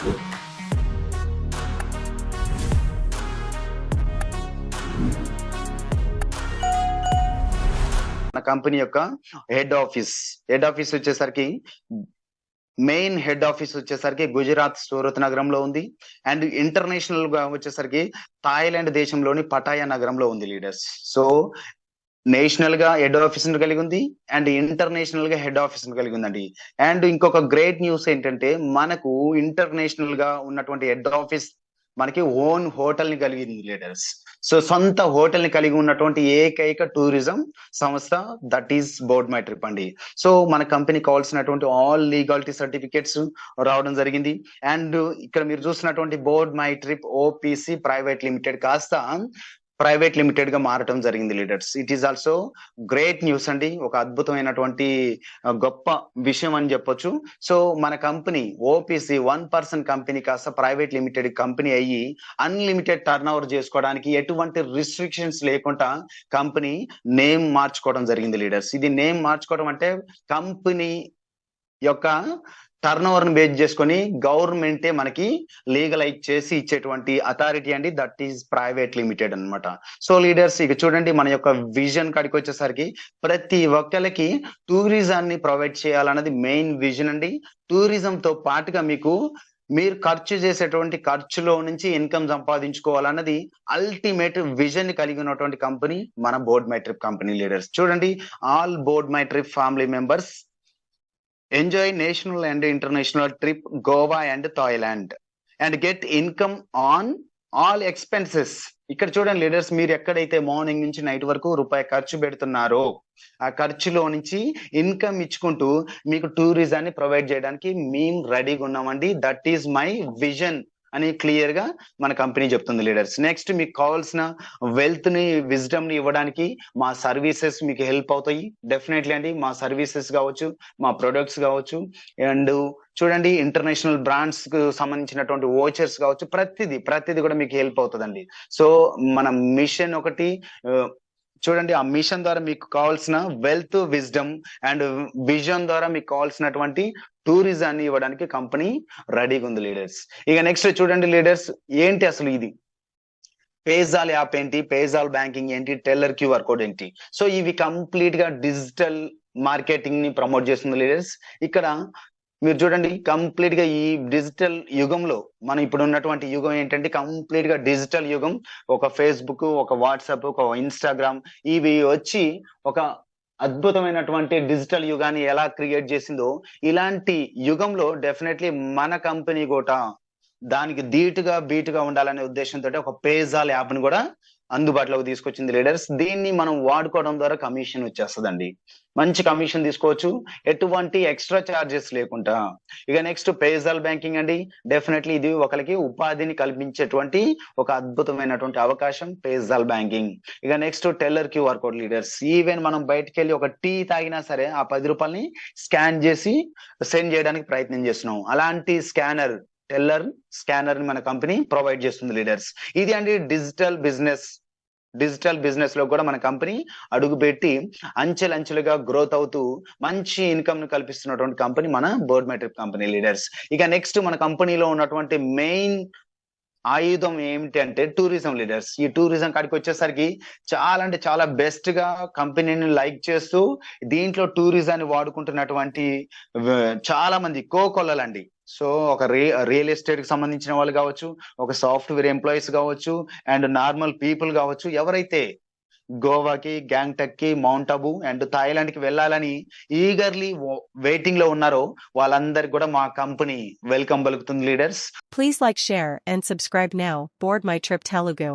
మన కంపెనీ యొక్క head office. Head office వచ్చేసరికి మెయిన్ హెడ్ ఆఫీస్ వచ్చేసరికి గుజరాత్ సూరత్ నగరంలో ఉంది. అండ్ ఇంటర్నేషనల్గా వచ్చేసరికి థాయిలాండ్ దేశంలోని పటాయా నగరంలో ఉంది లీడర్స్. సో నేషనల్గా హెడ్ ఆఫీస్ కలిగి ఉంది అండ్ ఇంటర్నేషనల్గా హెడ్ ఆఫీస్ కలిగి ఉందండి. అండ్ ఇంకొక గ్రేట్ న్యూస్ ఏంటంటే మనకు ఇంటర్నేషనల్గా ఉన్నటువంటి హెడ్ ఆఫీస్ మనకి ఓన్ హోటల్ని కలిగింది లీడర్స్. సో సొంత హోటల్ని కలిగి ఉన్నటువంటి ఏకైక టూరిజం సంస్థ that is Board My Trip అండి. సో మన కంపెనీ కావాల్సినటువంటి ఆల్ లీగాలిటీ సర్టిఫికేట్స్ రావడం జరిగింది. అండ్ ఇక్కడ మీరు చూసినటువంటి Board My Trip OPC private limited. కాస్త ప్రైవేట్ లిమిటెడ్గా మారటం జరిగింది leaders. It is also great news అండి. ఒక అద్భుతమైనటువంటి గొప్ప విషయం అని చెప్పొచ్చు. సో మన company OPC one person company కాస్త ప్రైవేట్ లిమిటెడ్ కంపెనీ అయ్యి అన్లిమిటెడ్ టర్న్ ఓవర్ చేసుకోవడానికి ఎటువంటి రిస్ట్రిక్షన్స్ లేకుండా కంపెనీ నేమ్ మార్చుకోవడం జరిగింది లీడర్స్. ఇది నేమ్ మార్చుకోవడం అంటే కంపెనీ యొక్క టర్న్ ఓవర్ని బేస్ చేసుకొని గవర్నమెంటే మనకి లీగలైజ్ చేసి ఇచ్చేటువంటి అథారిటీ అండి. దట్ ఈస్ ప్రైవేట్ లిమిటెడ్ అన్నమాట. సో లీడర్స్ ఇక చూడండి మన యొక్క విజన్ కాడికి వచ్చేసరికి ప్రతి ఒక్కరికి టూరిజాన్ని ప్రొవైడ్ చేయాలన్నది మెయిన్ విజన్ అండి. టూరిజం తో పాటుగా మీకు మీరు ఖర్చు చేసేటువంటి ఖర్చులో నుంచి ఇన్కమ్ సంపాదించుకోవాలన్నది అల్టిమేట్ విజన్ కలిగి ఉన్నటువంటి కంపెనీ మన Board My Trip company leaders చూడండి all Board My Trip family members enjoy national and international trip Goa and Thailand and get income on all expenses ఇక్కడ చూడండి లీడర్స్ మీరు ఎక్కడైతే మార్నింగ్ నుంచి night వరకు రూపాయి ఖర్చు పెడుతున్నారో ఆ ఖర్చులో నుంచి ఇన్కమ్ ఇచ్చుకుంటూ మీకు టూరిజాన్ని ప్రొవైడ్ చేయడానికి మేము రెడీగా ఉన్నామండి. దట్ ఈస్ మై విజన్ అని క్లియర్గా మన కంపెనీ చెప్తుంది లీడర్స్ నెక్స్ట్ మీకు కావాల్సిన వెల్త్ని విజ్డమ్ని ఇవ్వడానికి మా సర్వీసెస్ మీకు హెల్ప్ అవుతాయి. డెఫినెట్లీ అండి మా సర్వీసెస్ కావచ్చు మా ప్రొడక్ట్స్ కావచ్చు అండ్ చూడండి ఇంటర్నేషనల్ బ్రాండ్స్కు సంబంధించినటువంటి ఓచర్స్ కావచ్చు ప్రతిదీ ప్రతిదీ కూడా మీకు హెల్ప్ అవుతుందండి. సో మన మిషన్ ఒకటి చూడండి ఆ మిషన్ ద్వారా మీకు కావాల్సిన వెల్త్ విజ్డమ్ అండ్ విజన్ ద్వారా మీకు కావాల్సినటువంటి టూరిజాన్ని ఇవ్వడానికి కంపెనీ రెడీగా ఉంది లీడర్స్ ఇక నెక్స్ట్ చూడండి లీడర్స్ ఏంటి అసలు ఇది? పేజాల్ యాప్ ఏంటి? పేజాల్ బ్యాంకింగ్ ఏంటి? టెల్లర్ క్యూఆర్ కోడ్ ఏంటి? సో ఇవి కంప్లీట్గా డిజిటల్ మార్కెటింగ్ని ప్రమోట్ చేస్తుంది లీడర్స్ ఇక్కడ మీరు చూడండి కంప్లీట్గా ఈ డిజిటల్ యుగంలో మనం ఇప్పుడు ఉన్నటువంటి యుగం ఏంటంటే కంప్లీట్గా డిజిటల్ యుగం. ఒక ఫేస్బుక్ ఒక వాట్సాప్ ఒక ఇన్స్టాగ్రామ్ ఇవి వచ్చి ఒక అద్భుతమైనటువంటి డిజిటల్ యుగాన్ని ఎలా క్రియేట్ చేసిందో ఇలాంటి యుగంలో డెఫినెట్లీ మన కంపెనీ కూడా దానికి ధీటుగా బీటుగా ఉండాలనే ఉద్దేశంతో ఒక పేజాల్ యాప్ని కూడా అందుబాటులోకి తీసుకొచ్చింది లీడర్స్ దీన్ని మనం వాడుకోవడం ద్వారా కమిషన్ వచ్చేస్తుందండి. మంచి కమిషన్ తీసుకోవచ్చు. ఎటువంటి ఎక్స్ట్రా చార్జెస్ లేకుండా. ఇక నెక్స్ట్ పేజాల్ బ్యాంకింగ్ అండి. డెఫినెట్లీ ఇది ఒకరికి ఉపాధిని కల్పించేటువంటి ఒక అద్భుతమైనటువంటి అవకాశం పేజాల్ బ్యాంకింగ్ ఇక next teller QR code leaders even మనం బయటకు వెళ్ళి ఒక టీ తాగినా సరే ఆ పది రూపాయలని స్కాన్ చేసి సెండ్ చేయడానికి ప్రయత్నం చేస్తున్నాం. అలాంటి స్కానర్ టెల్లర్ స్కానర్ని మన కంపెనీ ప్రొవైడ్ చేస్తుంది లీడర్స్. ఇది అండి డిజిటల్ బిజినెస్. డిజిటల్ బిజినెస్లో కూడా మన కంపెనీ అడుగుపెట్టి అంచెలంచెలుగా గ్రోత్ అవుతూ మంచి ఇన్కమ్ను కల్పిస్తున్నటువంటి కంపెనీ మన బోర్డ్ మెట్రిక్ కంపెనీ లీడర్స్. ఇక నెక్స్ట్ మన కంపెనీలో ఉన్నటువంటి మెయిన్ ఆయుధం ఏమిటి అంటే టూరిజం లీడర్స్. ఈ టూరిజం కాడికి వచ్చేసరికి చాలా అంటే చాలా బెస్ట్గా కంపెనీని లైక్ చేస్తూ దీంట్లో టూరిజాన్ని వాడుకుంటున్నటువంటి చాలా మంది కోకొల్లలండి. సో ఒక రే రియల్ ఎస్టేట్కి సంబంధించిన వాళ్ళు కావచ్చు ఒక సాఫ్ట్వేర్ ఎంప్లాయీస్ కావచ్చు అండ్ నార్మల్ పీపుల్ కావచ్చు ఎవరైతే గోవాకి గ్యాంగ్టక్కి మౌంట్ అబు అండ్ థాయిలాండ్కి వెళ్ళాలని ఈగర్లీ వెయిటింగ్లో ఉన్నారో వాళ్ళందరికి కూడా మా కంపెనీ వెల్కమ్ పలుకుతుంది leaders. Please like share and subscribe now Board My Trip Telugu